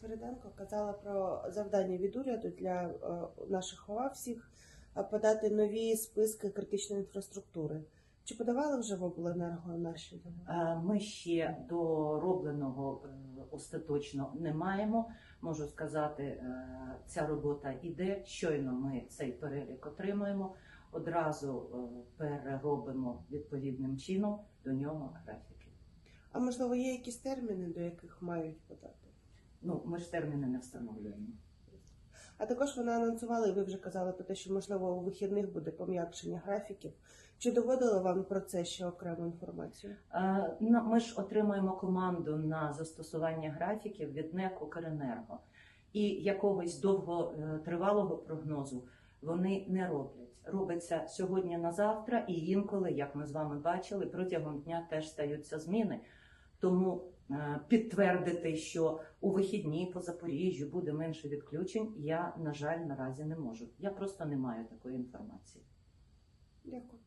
Свириденко казала про завдання від уряду для е, наших ОВА всіх е, подати нові списки критичної інфраструктури. Чи подавали вже в обленерго наші Е, Ми ще доробленого остаточно не маємо. Можу сказати, ця робота іде. Щойно ми цей перелік отримуємо. Одразу переробимо відповідним чином до нього графіки. А можливо, є якісь терміни, до яких мають подати? Ну, ми ж терміни не встановлюємо. А також вона анонсувала, і ви вже казали про те, що можливо у вихідних буде пом'якшення графіків. Чи доводили вам про це ще окрему інформацію? Е, на- Ми ж отримуємо команду на застосування графіків від НЕК «Укренерго». І якогось довготривалого прогнозу вони не роблять. Робиться сьогодні на завтра, і інколи, як ми з вами бачили, протягом дня теж стаються зміни. Тому е, підтвердити, що у вихідні по Запоріжжю буде менше відключень, я, на жаль, наразі не можу. Я просто не маю такої інформації. Дякую.